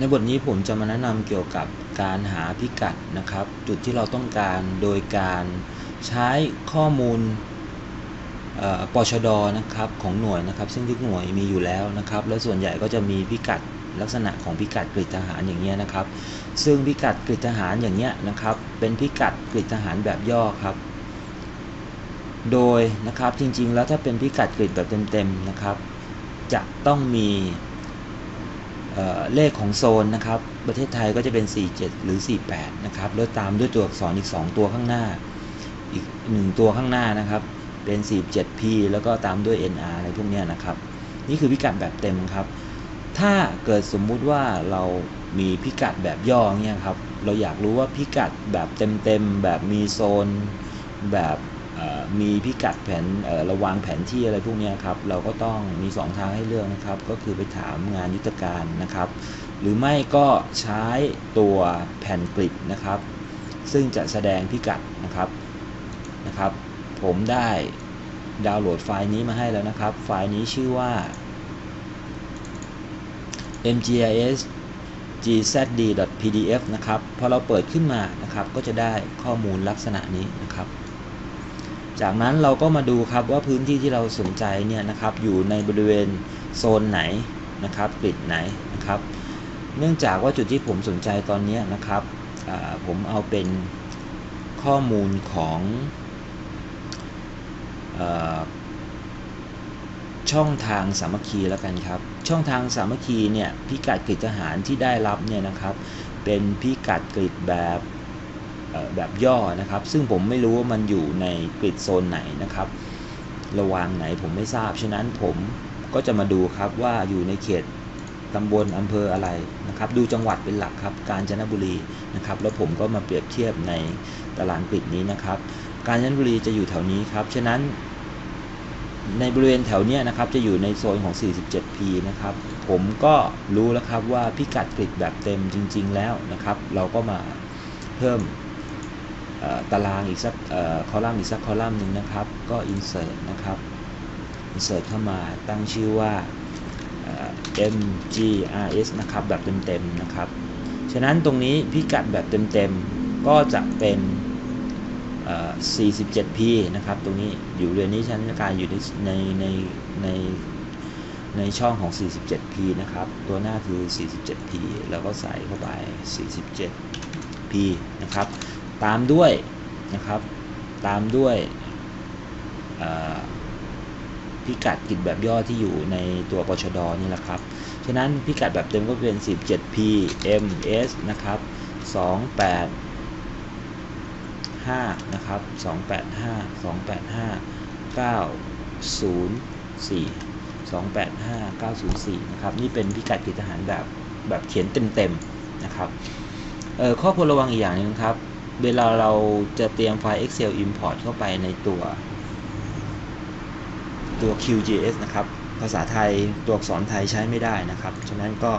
ในบทนี้ผมจะมาแนะนำเกี่ยวกับการหาพิกัดนะครับ จุดที่เราต้องการโดยการใช้ข้อมูลเอ่อปชดนะครับของหน่วยนะครับ ซึ่งทุกหน่วยมีอยู่แล้วนะครับ และส่วนใหญ่ก็จะมีพิกัดลักษณะของพิกัดกริทหารอย่างเงี้ยนะครับ ซึ่งพิกัดกริทหารอย่างเงี้ยนะครับ เป็นพิกัดกริทหารแบบย่อครับ โดยนะครับจริงๆแล้วถ้าเป็นพิกัดกริดแบบเต็มๆนะครับ จะต้องมี เลขของโซนนะครับ ประเทศไทยก็จะเป็น 47 หรือ 48 นะครับ แล้วตามด้วยตัวอักษรอีก 2 ตัวข้างหน้า อีก 1 ตัวข้างหน้านะครับ เป็น 47P แล้วก็ตามด้วย NR อะไรพวกนี้นะครับ นี่คือพิกัดแบบเต็มครับ ถ้าเกิดสมมุติว่าเรามีพิกัดแบบย่อเนี่ยครับ เราอยากรู้ว่าพิกัดแบบเต็มๆ แบบมีโซน แบบ มีพิกัดแผนระวางแผนที่อะไรพวกนี้ครับ เราก็ต้องมี 2 ทางให้เลือกนะครับ ก็คือไปถามงานยุทธการนะครับ หรือไม่ก็ใช้ตัวแผ่นกริดนะครับ ซึ่งจะแสดงพิกัดนะครับนะครับ ผมได้ดาวน์โหลดไฟล์นี้มาให้แล้วนะครับ ไฟล์นี้ชื่อว่า mgis gzd.pdf นะครับ พอเราเปิดขึ้นมานะครับ ก็จะได้ข้อมูลลักษณะนี้นะครับ จากนั้นเราก็มาดูครับว่าพื้นที่ที่เราสนใจเนี่ยนะครับอยู่ในบริเวณโซนไหนนะครับกริดไหนนะครับ เนื่องจากว่าจุดที่ผมสนใจตอนนี้นะครับผมเอาเป็นข้อมูลของอช่องทางสามัคคีแล้วกันครับ ช่องทางสามัคคีเนี่ยพิกัดกริดทหารที่ได้รับเนี่ยนะครับ เป็นพิกัดกริดแบบ แบบย่อนะครับ ซึ่งผมไม่รู้ว่ามันอยู่ในกริดโซนไหนนะครับ ระวางไหนผมไม่ทราบ ฉะนั้นผมก็จะมาดูครับว่าอยู่ในเขตตำบลอำเภออะไรนะครับ ดูจังหวัดเป็นหลักครับ กาญจนบุรีนะครับ แล้วผมก็มาเปรียบเทียบในตารางกริดนี้นะครับ กาญจนบุรีจะอยู่แถวนี้ครับ ฉะนั้น ในบริเวณแถวนี้นะครับ จะอยู่ในโซนของ 47P นะครับ ผมก็รู้แล้วครับว่าพิกัดกริดแบบเต็มจริง ๆ แล้วนะครับ เราก็มาเพิ่ม ตารางอีกสักคอลัมน์อีกสักคอลัมน์หนึ่งนะครับ ก็ insert นะครับ insert เข้ามาตั้งชื่อว่า mgrs นะครับ แบบเต็มๆนะครับ ฉะนั้นตรงนี้พิกัดแบบเต็มๆ ก็จะเป็น 47p นะครับ ตรงนี้อยู่เรือนนี้ชั้นการอยู่ในในในในในช่องของ 47p นะครับ ตัวหน้าคือ 47p แล้วก็ใส่เข้าไป 47p นะครับ ตามด้วยนะครับ ตามด้วยพิกัดกิจแบบย่อที่อยู่ในตัวปชดนี่แหละครับ ฉะนั้นพิกัดแบบเต็มก็เป็น 17p ms นะครับ 28 5 นะครับ 285 285 904 285 904 นะครับ นี่เป็นพิกัดกิจทหารแบบแบบเขียนเต็มๆนะครับเออข้อควรระวังอีกอย่างหนึงครับ เวลาเราจะเตรียมไฟล์ Excel Import เข้าไปในตัวตัว QGIS นะครับ ภาษาไทยตัวอักษรไทยใช้ไม่ได้นะครับ ฉะนั้นก็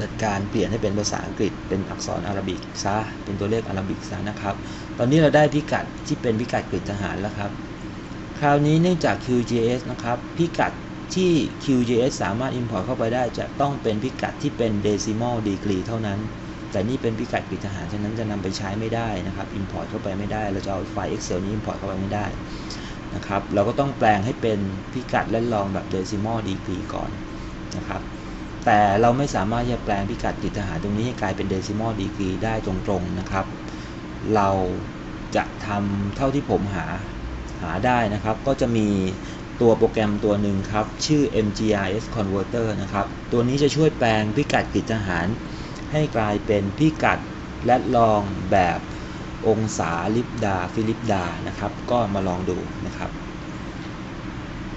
จัดการเปลี่ยนให้เป็นภาษาอังกฤษเป็นอักษรอาหรับิกซะ เป็นตัวเลขอาหรับิกซะนะครับ ตอนนี้เราได้พิกัดที่เป็นพิกัดกริดทหารแล้วครับ คราวนี้เนื่องจาก QGIS นะครับ พิกัดที่ QGIS สามารถ import เข้าไปได้จะต้องเป็นพิกัดที่เป็น decimal degree เท่านั้น แต่นี่เป็นพิกัดกริดทหารฉะนั้นจะนำไปใช้ไม่ได้นะครับ import เข้าไปไม่ได้ เราจะเอาไฟล์ Excel นี้ import เข้าไปไม่ได้นะครับ เราก็ต้องแปลงให้เป็นพิกัดและลองแบบ decimal degree ก่อนนะครับ แต่เราไม่สามารถจะแปลงพิกัดกริดทหารตรงนี้ให้กลายเป็น decimal degree ได้ตรงๆนะครับ เราจะทำเท่าที่ผมหาหาได้นะครับ ก็จะมีตัวโปรแกรมตัวหนึ่งครับ ชื่อ mgrs converter นะครับ ตัวนี้จะช่วยแปลงพิกัดกริดทหาร ให้กลายเป็นพิกัดและลองแบบองศาลิปดาฟิลิปดานะครับ ก็มาลองดูนะครับ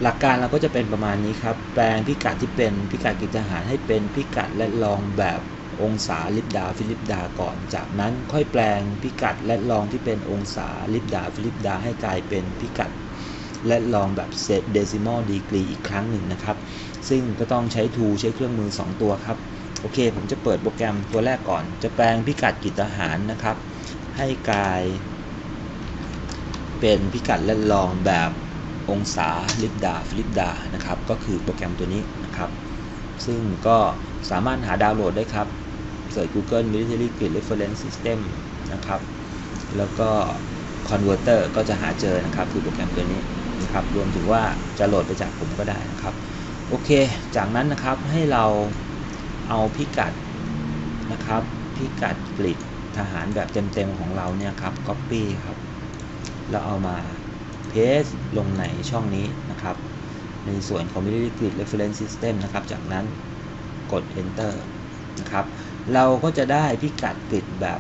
หลักการเราก็จะเป็นประมาณนี้ครับ แปลงพิกัดที่เป็นพิกัดกิจทหารให้เป็นพิกัดและลองแบบองศาลิปดาฟิลิปดาก่อน จากนั้นค่อยแปลงพิกัดและลองที่เป็นองศาลิปดาฟิลิปดาให้กลายเป็นพิกัดและลองแบบเซตเดซิมอลดีกรีอีกครั้งหนึ่งนะครับ ซึ่งก็ต้องใช้ทูใช้เครื่องมือ 2 ตัวครับ โอเค ผมจะเปิดโปรแกรมตัวแรกก่อน จะแปลงพิกัดกิจทหารนะครับ ให้กลาย เป็นพิกัดและลองแบบองศาลิปดาฟลิปดานะครับ ก็คือโปรแกรมตัวนี้นะครับ ซึ่งก็สามารถหาดาวน์โหลดได้ครับเสิร์ช Google Military Grid Reference System นะครับ แล้วก็ Converter ก็จะหาเจอนะครับ คือโปรแกรมตัวนี้นะครับ รวมถึงว่าจะโหลดไปจากผมก็ได้นะครับ โอเค จากนั้นนะครับให้เรา เอาพิกัดนะครับ พิกัดกริดทหารแบบเต็มๆของเราเนี่ยครับ Copy ครับ แล้วเอามา paste ลงในช่องนี้นะครับ ในส่วนของ Military Grid Reference System นะครับ จากนั้นกด Enter นะครับ เราก็จะได้พิกัดกริดแบบ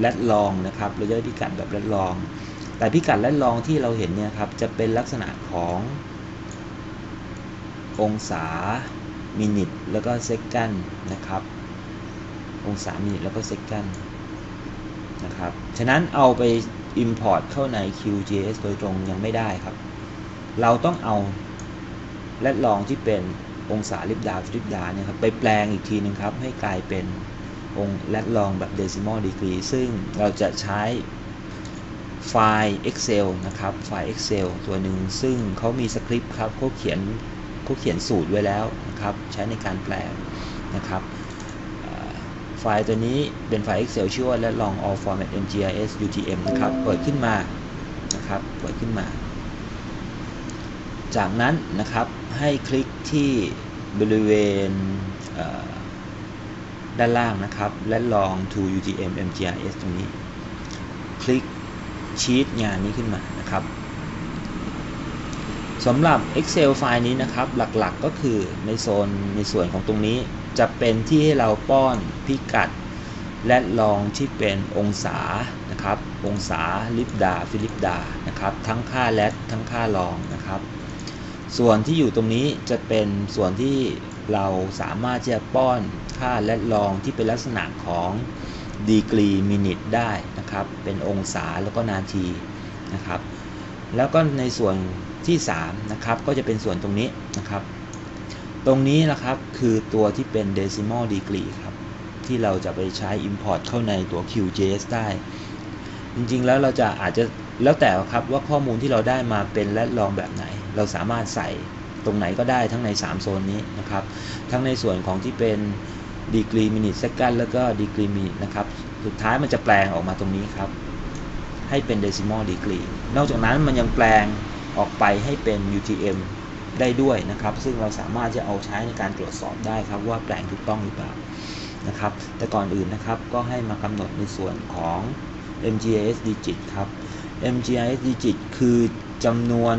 แรดลองนะครับเราจะได้พิกัดแบบแรดลอง แต่พิกัดแรดลองที่เราเห็นเนี่ยครับ จะเป็นลักษณะขององศา มินิทแล้วก็เซกันนะครับ องศามินิทแล้วก็เซกันนะครับ ฉะนั้นเอาไป Import เข้าใน QGIS โดยตรงยังไม่ได้ครับ เราต้องเอาแรดลองที่เป็นองศาลิบดาฟิลิปดาเนี่ยครับไปแปลงอีกทีนึงครับ ให้กลายเป็นองค์แรดลองแบบ decimal degree ซึ่งเราจะใช้ไฟล์ Excel นะครับ ไฟล์ Excel ตัวหนึ่งซึ่งเขามีสคริปต์ครับเขาเขียน เขาเขียนสูตรไว้แล้วนะครับ ใช้ในการแปลนะครับไฟล์ตัวนี้เป็นไฟล์ Excel ชื่อว่าและลอง all format mgis utm นะครับ เปิดขึ้นมานะครับ เปิดขึ้นมา จากนั้นนะครับให้คลิกที่บริเวณด้านล่างนะครับ และลอง to utm mgis ตรงนี้ คลิกชีตงานนี้ขึ้นมานะครับ สำหรับ Excel ไฟล์นี้นะครับ หลักๆก็คือในโซนในส่วนของตรงนี้จะเป็นที่ให้เราป้อนพิกัด และลองที่เป็นองศานะครับ องศาลิปดาฟิลิปดานะครับ ทั้งค่าแลดทั้งค่าลองนะครับ ส่วนที่อยู่ตรงนี้จะเป็นส่วนที่เราสามารถที่จะป้อนค่าและลองที่เป็นลักษณะของดีกรีมินิทได้นะครับ เป็นองศาแล้วก็นาทีนะครับ แล้วก็ในส่วน ที่3นะครับก็จะเป็นส่วนตรงนี้นะครับ ตรงนี้นะครับคือตัวที่เป็น decimal degree ครับ ที่เราจะไปใช้ import เข้าในตัว QGIS ได้ จริงๆแล้วเราจะอาจจะแล้วแต่ครับว่าข้อมูลที่เราได้มาเป็นและลองแบบไหน เราสามารถใส่ตรงไหนก็ได้ทั้งใน 3 โซนนี้นะครับ ทั้งในส่วนของที่เป็น degree minute second แล้วก็ degree minute นะครับ สุดท้ายมันจะแปลงออกมาตรงนี้ครับ ให้เป็น decimal degree นอกจากนั้นมันยังแปลง ออกไปให้เป็น UTM ได้ด้วยนะครับ ซึ่งเราสามารถจะเอาใช้ในการตรวจสอบได้ครับว่าแปลงถูกต้องหรือเปล่านะครับ แต่ก่อนอื่นนะครับก็ให้มากำหนดในส่วนของ MGIS digit ครับ MGIS digit คือจำนวน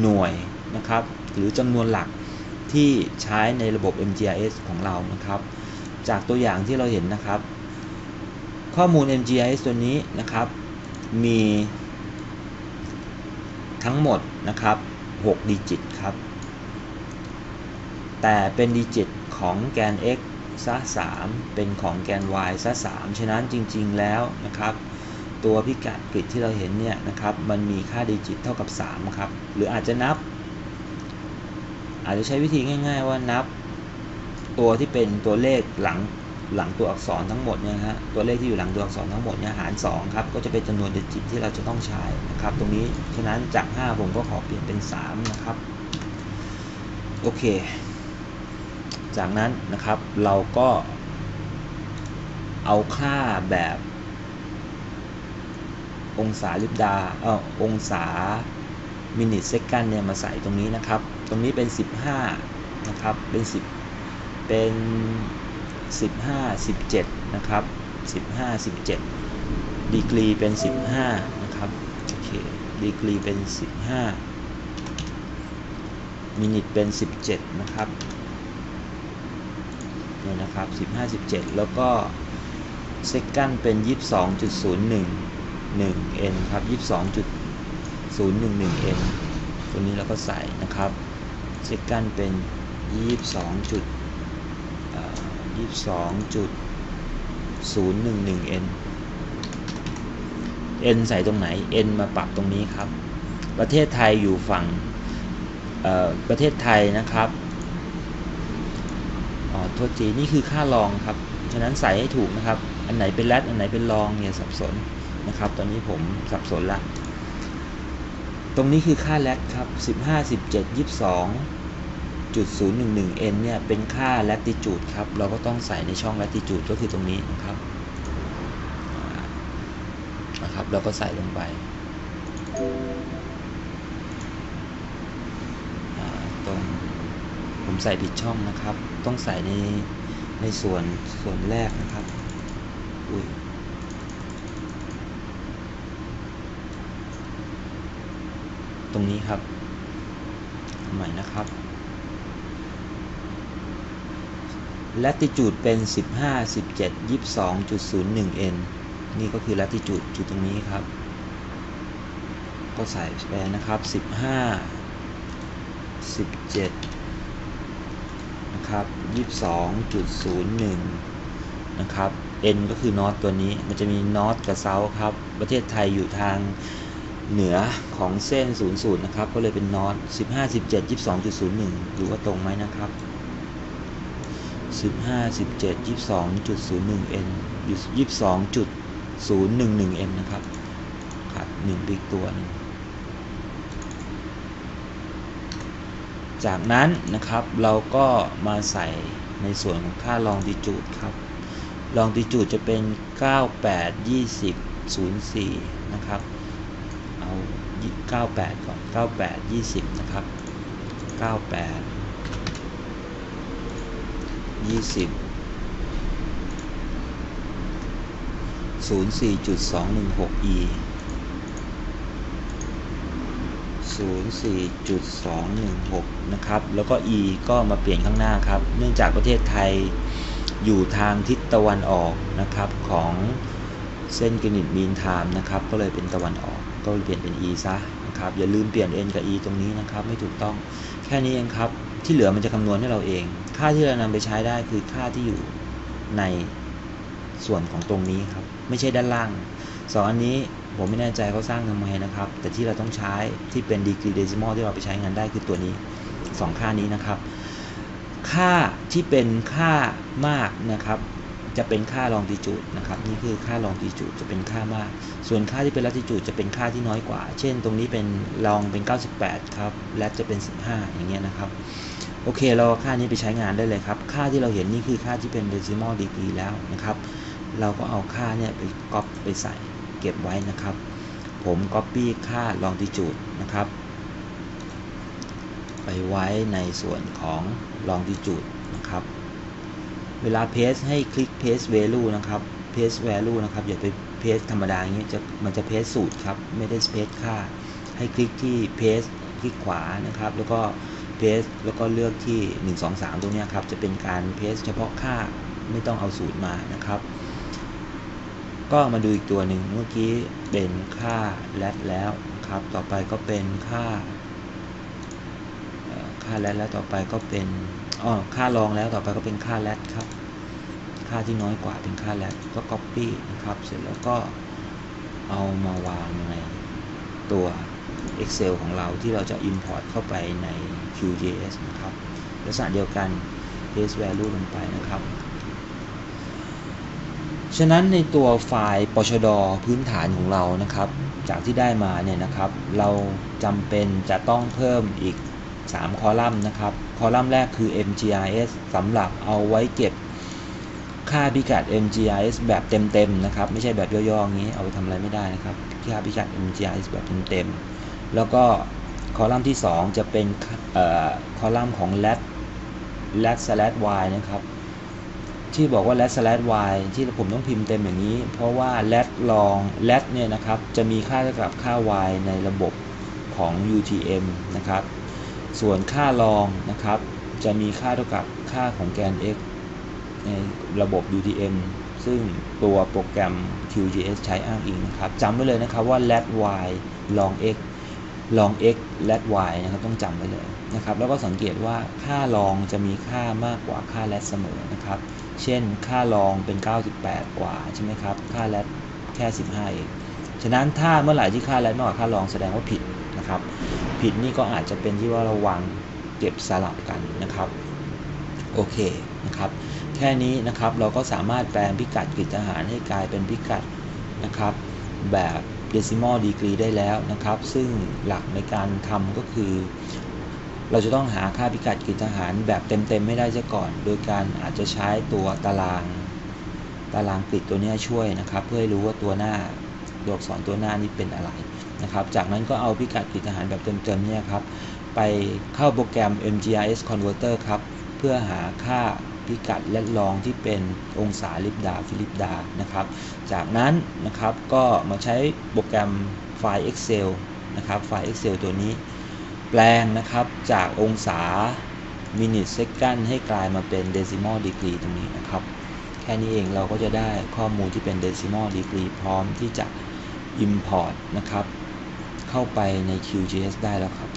หน่วยนะครับหรือจำนวนหลักที่ใช้ในระบบ MGIS ของเรานะครับ จากตัวอย่างที่เราเห็นนะครับ ข้อมูล MGIS ตัวนี้นะครับ มี ทั้งหมดนะครับ 6 ดิจิตครับ แต่เป็นดิจิตของแกน x ซะ3เป็นของแกน y ซะ3ฉะนั้นจริงๆแล้วนะครับ ตัวพิกัดกริดที่เราเห็นเนี่ยนะครับ มันมีค่าดิจิตเท่ากับ 3 ครับ หรืออาจจะนับ อาจจะใช้วิธีง่าย ๆ ว่านับ ตัวที่เป็นตัวเลขหลัง หลังตัวอักษรทั้งหมดเนี่ยฮะตัวเลขที่อยู่หลังตัวอักษรทั้งหมดเนี่ยหาร 2 ครับ ก็จะเป็นจำนวนเดิจิตที่เราจะต้องใช้นะครับ ตรงนี้ฉะนั้นจาก 5 ผมก็ขอเปลี่ยนเป็น 3 นะครับ โอเค จากนั้นนะครับเราก็ เอาค่าแบบองศาลิบดาเออองศามินิเซกันเนี่ยมาใส่ตรงนี้นะครับ ตรงนี้เป็น 15 นะครับ เป็น 10 เป็น 15 17 นะครับ 15 17 ดีกรีเป็น 15 นะครับ โอเค ดีกรีเป็น 15 มินิทเป็น 17 นะครับเนี่ยนะครับ 15 17 แล้วก็เซกันเป็น 22.01 1 n ครับ 22.011 n ตัวนี้เราก็ใส่นะครับเซกันเป็น 22. จุด22.011 n n ใส่ตรงไหน n มาปรับตรงนี้ครับ ประเทศไทยอยู่ฝั่งประเทศไทยนะครับอ๋อโทษทีนี่คือค่ารองครับ ฉะนั้นใส่ให้ถูกนะครับ อันไหนเป็นแรดอันไหนเป็นรองเนี่ยสับสนนะครับ ตอนนี้ผมสับสนละ ตรงนี้คือค่าแรดครับ 15 17 22 จุด011 n เนี่ยเป็นค่า latitude ครับ เราก็ต้องใส่ในช่อง latitude ก็คือตรงนี้นะครับนะครับ เราก็ใส่ลงไป ตรงผมใส่ผิดช่องนะครับ ต้องใส่ในในส่วนส่วนแรกนะครับ อุ้ยตรงนี้ครับใหม่นะครับ latitude เป็น 15 17 22.01 n นี่ก็คือ latitude จุดตรงนี้ครับ ก็ใส่ไปนะครับ 15 17 นะครับ 22.01 นะครับ n ก็คือ north ตัวนี้ มันจะมี north กับ south ครับ ประเทศไทยอยู่ทางเหนือของเส้น 00 นะครับ ก็เลยเป็น north 15 17 22.01 ดูว่าตรงไหมนะครับ สิบห้าสิบเจ็ดยี่สองจุดศูนย์หนึ่งเอ็นยี่สองจุดศูนย์หนึ่งหนึ่งเอ็นนะครับ ขาดหนึ่งบิ๊กตัวนึงจากนั้นนะครับเราก็มาใส่ในส่วนของค่า longitude ครับ longitude จะเป็น 98 20 04 นะครับ เอา 98 ก่อน 98 20 นะครับ 98 ยี่สิบศูนย์สี่จุดสองหนึ่งหก e ศูนย์สี่จุดสองหนึ่งหกนะครับ แล้วก็ e ก็มาเปลี่ยนข้างหน้าครับ เนื่องจากประเทศไทยอยู่ทางทิศตะวันออกนะครับของเส้นกรินิตมีนไทม์นะครับ ก็เลยเป็นตะวันออก ก็เปลี่ยนเป็น e ซะนะครับ อย่าลืมเปลี่ยน n กับ e ตรงนี้นะครับ ไม่ถูกต้อง แค่นี้เองครับ ที่เหลือมันจะคำนวณให้เราเอง ค่าที่เรานำไปใช้ได้คือค่าที่อยู่ในส่วนของตรงนี้ครับ ไม่ใช่ด้านล่างสองอันนี้ผมไม่แน่ใจเขาสร้างทำไมนะครับ แต่ที่เราต้องใช้ที่เป็น degree decimal ที่เราไปใช้งานได้คือตัวนี้สองค่านี้นะครับ ค่าที่เป็นค่ามากนะครับ จะเป็นค่า longitude นะครับ นี่คือค่า longitude จะเป็นค่ามาก ส่วนค่าที่เป็น latitude จะเป็นค่าที่น้อยกว่า เช่น ตรงนี้เป็น long เป็น 98 ครับ lat จะเป็น 15 อย่างเงี้ยนะครับ โอเค เราค่านี้ไปใช้งานได้เลยครับ ค่าที่เราเห็นนี่คือค่าที่เป็น decimal degree แล้วนะครับ เราก็เอาค่าเนี่ยไปก๊อปไปใส่เก็บไว้นะครับ ผม copy ค่า longitude นะครับ ไปไว้ในส่วนของ longitude นะครับ เวลา paste ให้คลิก paste value นะครับ paste value นะครับ อย่าไป paste ธรรมดาอย่างนี้จะมันจะ paste สูตรครับ ไม่ได้ paste ค่า ให้คลิกที่ paste คลิกขวานะครับ แล้วก็ paste แล้วก็เลือกที่ 1 2 3 ตรงนี้ครับ จะเป็นการ paste เฉพาะค่าไม่ต้องเอาสูตรมานะครับ ก็มาดูอีกตัวหนึ่งเมื่อกี้เป็นค่า lat แล้วครับ ต่อไปก็เป็นค่า ค่า lat แล้วต่อไปก็เป็นอ๋อค่ารองแล้วต่อไปก็เป็นค่า lat ครับ ค่าที่น้อยกว่าเป็นค่า lat ก็ copy นะครับ เสร็จแล้วก็เอามาวางในตัว Excel ของเราที่เราจะ Import เข้าไปใน QGIS นะครับลักษณะเดียวกัน paste value ลงไปนะครับ ฉะนั้นในตัวไฟล์ปชดพื้นฐานของเรานะครับ จากที่ได้มาเนี่ยนะครับ เราจำเป็นจะต้องเพิ่มอีก 3 คอลัมน์นะครับ คอลัมน์แรกคือ MGIS สำหรับเอาไว้เก็บค่าพิกัด MGIS แบบเต็มๆนะครับ ไม่ใช่แบบย่อๆอย่างนี้ เอาไปทำอะไรไม่ได้นะครับ ค่าพิกัด MGIS แบบเต็มๆ แล้วก็คอลัมน์ที่ 2 จะเป็นออคอลัมน์ของ lat lat slash y นะครับที่บอกว่า lat slash y ที่ผมต้องพิมพ์เต็มอย่างนี้ เพราะว่า lat long lat เนี่ยนะครับ จะมีค่าเท่ากับค่า y ในระบบของ UTM นะครับ ส่วนค่า long นะครับ จะมีค่าเท่ากับค่าของแกน x ในระบบ UTM ซึ่งตัวโปรแกรม QGIS ใช้อ้างอิงนะครับจำไว้เลยนะครับว่า lat y long x long x lat y นะครับต้องจำไว้เลยนะครับแล้วก็สังเกตว่าค่า long จะมีค่ามากกว่าค่า lat เสมอนะครับ เช่นค่า long เป็น 98 กว่าใช่ไหมครับค่า lat แค่ 15เองฉะนั้นถ้าเมื่อไหร่ที่ค่า lat มากกว่าค่า long แสดงว่าผิดนะครับ ผิดนี่ก็อาจจะเป็นที่ว่าเราวางเก็บสลับกันนะครับโอเคนะครับแค่นี้นะครับเราก็สามารถแปลงพิกัดกฤษทหารให้กลายเป็นพิกัดนะครับแบบ decimal degree ได้แล้วนะครับ ซึ่งหลักในการทำก็คือ เราจะต้องหาค่าพิกัดกฤษทหารแบบเต็มๆไม่ได้ซะก่อน โดยการอาจจะใช้ตัวตาราง ตารางกริดตัวเนี้ยช่วยนะครับ เพื่อให้รู้ว่าตัวหน้าตัวอักษรตัวหน้านี้เป็นอะไรนะครับ จากนั้นก็เอาพิกัดกฤษทหารแบบเต็มๆเนี่ยครับไปเข้าโปรแกรม MGRS Converter ครับ เพื่อหาค่าพิกัดและลองที่เป็นองศาลิบดาฟิลิปดานะครับ จากนั้นนะครับก็มาใช้โปรแกรมไฟล์ Excel นะครับไฟล์ Excel ตัวนี้ แปลงนะครับจากองศา minute second ให้กลายมาเป็น decimal degree ตรงนี้นะครับ แค่นี้เองเราก็จะได้ข้อมูลที่เป็น decimal degree พร้อมที่จะ import นะครับ เข้าไปใน QGIS ได้แล้วครับ